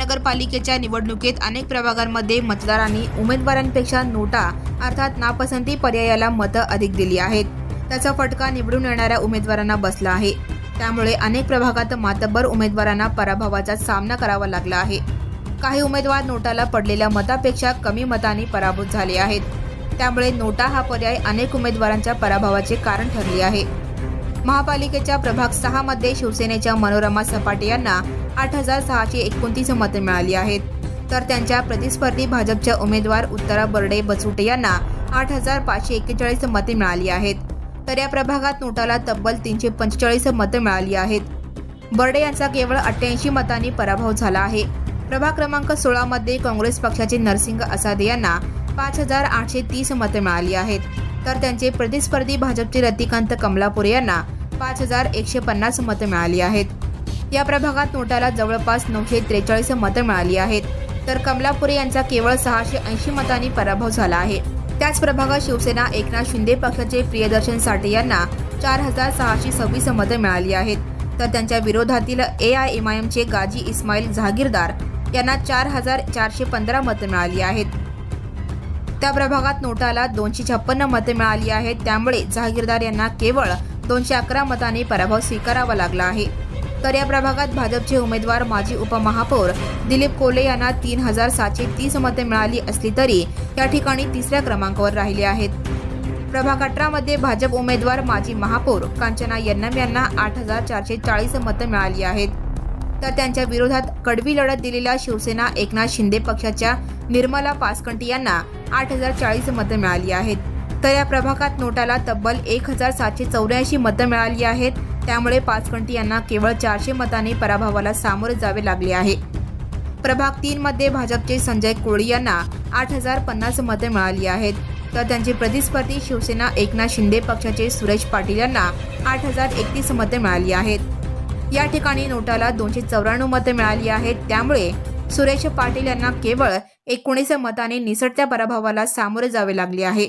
महानगरपालिकेच्या निवडणुकीत अनेक प्रभागांमध्ये मतदारांनी उमेदवारांपेक्षा नोटा अर्थात नापसंती पर्यायाला मतं अधिक दिली आहेत. त्याचा फटका निवडून येणाऱ्या उमेदवारांना बसला आहे. त्यामुळे अनेक प्रभागात मातब्बर उमेदवारांना पराभवाचा सामना करावा लागला आहे. काही उमेदवार नोटाला पडलेल्या मतापेक्षा कमी मतांनी पराभूत झाले आहेत. त्यामुळे नोटा हा पर्याय अनेक उमेदवारांच्या पराभवाचे कारण ठरले आहे. महापालिकेच्या प्रभाग सहा मध्ये शिवसेनेच्या मनोरमा सपाटे यांना आठ हजार सहाशे एकोणतीस मतं मिळाली आहेत. तर त्यांच्या प्रतिस्पर्धी भाजपच्या उमेदवार उत्तरा बर्डे बसुटे यांना आठ हजार पाचशे एक्केचाळीस मते मिळाली आहेत. तर या प्रभागात नोटाला तब्बल तीनशे पंचेचाळीस मतं मिळाली आहेत. बर्डे यांचा केवळ अठ्ठ्याऐंशी मतांनी पराभव झाला आहे. प्रभाग क्रमांक सोळामध्ये काँग्रेस पक्षाचे नरसिंग असादे यांना पाच हजार आठशे तीस मतं मिळाली आहेत. तर त्यांचे प्रतिस्पर्धी भाजपचे रतिकांत कमलापुरे यांना पाच हजार एकशे पन्नास मतं मिळाली आहेत. या प्रभागात नोटाला जवळपास नऊशे त्रेचाळीस मतं मिळाली आहेत. तर कमलापुरे यांचा केवळ सहाशे ऐंशी मतांनी पराभव झाला आहे. त्याच प्रभागात शिवसेना एकनाथ शिंदे पक्षाचे प्रियदर्शन साठे यांना चार हजार सहाशे सव्वीस मतं मिळाली आहेत. तर त्यांच्या विरोधातील A I M I एमचे Ghazi Ismail Jahagirdar यांना चार हजार चारशे पंधरा मतं मिळाली आहेत. त्या प्रभागात नोटाला दोनशे छप्पन्न मतं मिळाली आहेत. त्यामुळे जहागीरदार यांना केवळ दोनशे अकरा मतांनी पराभव स्वीकारावा लागला आहे. तर या प्रभागात भाजपचे उमेदवार माजी उपमहापौर दिलीप कोले यांना तीन हजार सातशे तीस मते मिळाली असली तरी या ठिकाणी तिसऱ्या क्रमांकावर राहिले आहेत. प्रभाग अठरामध्ये भाजप उमेदवार माजी महापौर कांचना यन्नम यांना आठ हजार चारशे चाळीस मतं मिळाली आहेत. तर त्यांच्या विरोधात कडवी लढत दिलेल्या शिवसेना एकनाथ शिंदे पक्षाच्या निर्मला पासकंटी यांना आठ हजार चाळीस मतं मिळाली आहेत. तर या प्रभागात नोटाला तब्बल एक हजार सातशे चौऱ्याऐंशी मतं मिळाली आहेत. त्यामुळे पाचकंटी यांना केवळ चारशे मतांनी पराभवाला सामोरे जावे लागले आहे. प्रभाग तीनमध्ये भाजपचे संजय कोळी यांना आठ हजार पन्नास मते मिळाली आहेत. तर त्यांचे प्रतिस्पर्धी शिवसेना एकनाथ शिंदे पक्षाचे सुरेश पाटील यांना आठ हजार एकतीस मतं मिळाली आहेत. या ठिकाणी नोटाला दोनशे चौऱ्याण्णव मतं मिळाली आहेत. त्यामुळे सुरेश पाटील यांना केवळ एकोणीस मताने निसटत्या पराभवाला सामोरे जावे लागले आहे.